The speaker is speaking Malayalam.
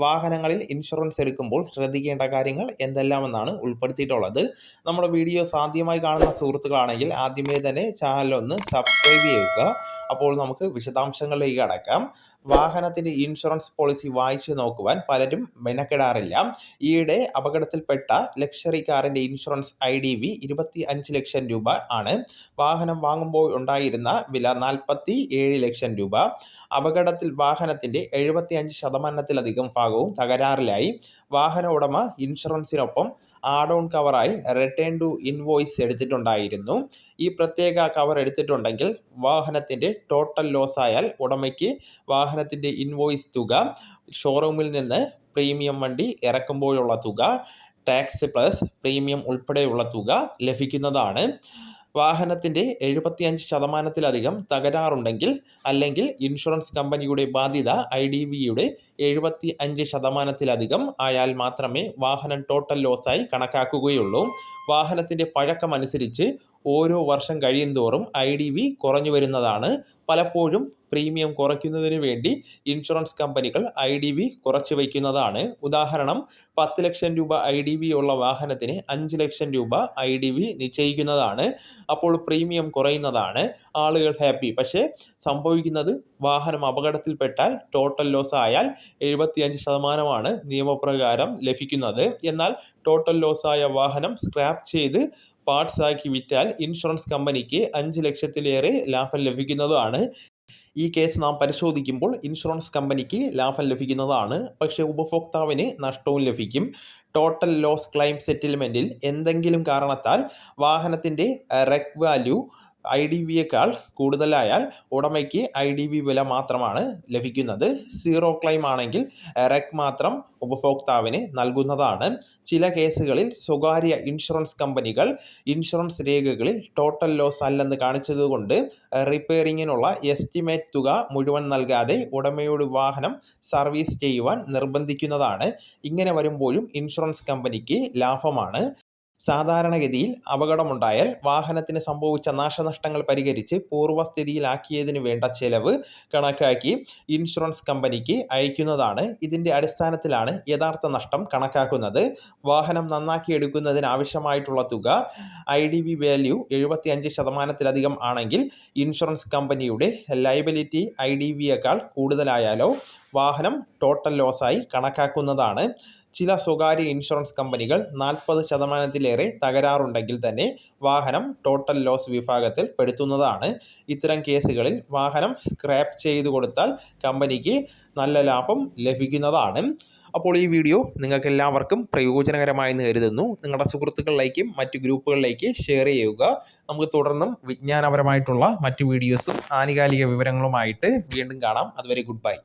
വാഹനങ്ങളിൽ ഇൻഷുറൻസ് എടുക്കുമ്പോൾ ശ്രദ്ധിക്കേണ്ട കാര്യങ്ങൾ എന്തെല്ലാമെന്നാണ് ഉൾപ്പെടുത്തിയിട്ടുള്ളത്. നമ്മുടെ വീഡിയോ സാധ്യമായി കാണുന്ന സുഹൃത്തുക്കളാണെങ്കിൽ ആദ്യമേ തന്നെ ചാനൽ ഒന്ന് സബ്സ്ക്രൈബ് ചെയ്യുക. അപ്പോൾ നമുക്ക് വിശദാംശങ്ങളിലേക്ക് കടക്കാം. വാഹനത്തിന്റെ ഇൻഷുറൻസ് പോളിസി വായിച്ചു നോക്കുവാൻ പലരും മെനക്കെടാറില്ല. ഈയിടെ അപകടത്തിൽപ്പെട്ട ലക്ഷറി കാറിന്റെ ഇൻഷുറൻസ് ഐ ഡി വി ഇരുപത്തി അഞ്ച് ലക്ഷം രൂപ ആണ്. വാഹനം വാങ്ങുമ്പോൾ ഉണ്ടായിരുന്ന വില നാൽപ്പത്തി ഏഴ് ലക്ഷം രൂപ. അപകടത്തിൽ വാഹനത്തിന്റെ എഴുപത്തി അഞ്ച് ശതമാനത്തിലധികം ഭാഗവും തകരാറിലായി. വാഹന ഉടമ ഇൻഷുറൻസിനൊപ്പം ആഡ് ഓൺ കവറായി റിട്ടേൺ ടു ഇൻവോയ്സ് എടുത്തിട്ടുണ്ടായിരുന്നു. ഈ പ്രത്യേക കവർ എടുത്തിട്ടുണ്ടെങ്കിൽ വാഹനത്തിന്റെ ടോട്ടൽ ലോസ് ആയാൽ ഉടമയ്ക്ക് വാഹനത്തിന്റെ ഇൻവോയ്സ് തുക ഷോറൂമിൽ നിന്ന് പ്രീമിയം വണ്ടി ഇറക്കുമ്പോഴുള്ള തുക ടാക്സ് പ്ലസ് പ്രീമിയം ഉൾപ്പെടെയുള്ള തുക ലഭിക്കുന്നതാണ്. വാഹനത്തിന്റെ എഴുപത്തിയഞ്ച് ശതമാനത്തിലധികം തകരാറുണ്ടെങ്കിൽ അല്ലെങ്കിൽ ഇൻഷുറൻസ് കമ്പനിയുടെ ബാധ്യത ഐ ഡി വിയുടെ എഴുപത്തി അഞ്ച് ശതമാനത്തിലധികം ആയാൽ മാത്രമേ വാഹനം ടോട്ടൽ ലോസായി കണക്കാക്കുകയുള്ളൂ. വാഹനത്തിന്റെ പഴക്കമനുസരിച്ച് ഓരോ വർഷം തോറും ഐ ഡി വി കുറഞ്ഞു വരുന്നതാണ്. പലപ്പോഴും പ്രീമിയം കുറയ്ക്കുന്നതിന് വേണ്ടി ഇൻഷുറൻസ് കമ്പനികൾ ഐ ഡി വി കുറച്ച് വയ്ക്കുന്നതാണ്. ഉദാഹരണം പത്ത് ലക്ഷം രൂപ ഐ ഡി വി ഉള്ള വാഹനത്തിന് അഞ്ച് ലക്ഷം രൂപ ഐ ഡി വി നിശ്ചയിക്കുന്നതാണ്. അപ്പോൾ പ്രീമിയം കുറയുന്നതാണ്. ആളുകൾ ഹാപ്പി. പക്ഷേ സംഭവിക്കുന്നത് വാഹനം അപകടത്തിൽപ്പെട്ടാൽ ടോട്ടൽ ലോസ് ആയാൽ എഴുപത്തിയഞ്ച് ശതമാനമാണ് നിയമപ്രകാരം ലഭിക്കുന്നത്. എന്നാൽ ടോട്ടൽ ലോസ് ആയ വാഹനം സ്ക്രാപ്പ് ചെയ്ത് പാർട്സ് ആക്കി വിറ്റാൽ ഇൻഷുറൻസ് കമ്പനിക്ക് അഞ്ച് ലക്ഷത്തിലേറെ ലാഭം ലഭിക്കുന്നതാണ്. ഈ കേസ് നാം പരിശോധിക്കുമ്പോൾ ഇൻഷുറൻസ് കമ്പനിക്ക് ലാഭം ലഭിക്കുന്നതാണ്. പക്ഷേ ഉപഭോക്താവിന് നഷ്ടവും ലഭിക്കും. ടോട്ടൽ ലോസ് ക്ലെയിം സെറ്റിൽമെന്റിൽ എന്തെങ്കിലും കാരണത്താൽ വാഹനത്തിന്റെ റെക് വാല്യൂ ഐ ഡി ബിയേക്കാൾ കൂടുതലായാൽ ഉടമയ്ക്ക് ഐ ഡി ബി വില മാത്രമാണ് ലഭിക്കുന്നത്. സീറോ ക്ലെയിം ആണെങ്കിൽ റെക് മാത്രം ഉപഭോക്താവിന് നൽകുന്നതാണ്. ചില കേസുകളിൽ സ്വകാര്യ ഇൻഷുറൻസ് കമ്പനികൾ ഇൻഷുറൻസ് രേഖകളിൽ ടോട്ടൽ ലോസ് അല്ലെന്ന് കാണിച്ചതുകൊണ്ട് റിപ്പയറിങ്ങിനുള്ള എസ്റ്റിമേറ്റ് തുക മുഴുവൻ നൽകാതെ ഉടമയോട് വാഹനം സർവീസ് ചെയ്യുവാൻ നിർബന്ധിക്കുന്നതാണ്. ഇങ്ങനെ വരുമ്പോഴും ഇൻഷുറൻസ് കമ്പനിക്ക് ലാഭമാണ്. സാധാരണഗതിയിൽ അപകടമുണ്ടായാൽ വാഹനത്തിന് സംഭവിച്ച നാശനഷ്ടങ്ങൾ പരിഹരിച്ച് പൂർവസ്ഥിതിയിലാക്കിയതിന് വേണ്ട ചെലവ് കണക്കാക്കി ഇൻഷുറൻസ് കമ്പനിക്ക് അയക്കുന്നതാണ്. ഇതിന്റെ അടിസ്ഥാനത്തിലാണ് യഥാർത്ഥ നഷ്ടം കണക്കാക്കുന്നത്. വാഹനം നന്നാക്കിയെടുക്കുന്നതിന് ആവശ്യമായിട്ടുള്ള തുക ഐ ഡി ബി വാല്യൂ എഴുപത്തി അഞ്ച് ശതമാനത്തിലധികം ആണെങ്കിൽ ഇൻഷുറൻസ് കമ്പനിയുടെ ലൈബിലിറ്റി ഐ ഡി ബിയേക്കാൾ കൂടുതലായാലോ വാഹനം ടോട്ടൽ ലോസായി കണക്കാക്കുന്നതാണ്. ചില സ്വകാര്യ ഇൻഷുറൻസ് കമ്പനികൾ നാൽപ്പത് ശതമാനത്തിലേറെ തകരാറുണ്ടെങ്കിൽ തന്നെ വാഹനം ടോട്ടൽ ലോസ് വിഭാഗത്തിൽ പെടുത്തുന്നതാണ്. ഇത്തരം കേസുകളിൽ വാഹനം സ്ക്രാപ്പ് ചെയ്തു കൊടുത്താൽ കമ്പനിക്ക് നല്ല ലാഭം ലഭിക്കുന്നതാണ്. അപ്പോൾ ഈ വീഡിയോ നിങ്ങൾക്ക് എല്ലാവർക്കും പ്രയോജനകരമായെന്ന് കരുതുന്നു. നിങ്ങളുടെ സുഹൃത്തുക്കളിലേക്കും മറ്റ് ഗ്രൂപ്പുകളിലേക്ക് ഷെയർ ചെയ്യുക. നമുക്ക് തുടർന്നും വിജ്ഞാനപരമായിട്ടുള്ള മറ്റ് വീഡിയോസും ആനുകാലിക വിവരങ്ങളുമായിട്ട് വീണ്ടും കാണാം. അതുവരെ ഗുഡ് ബൈ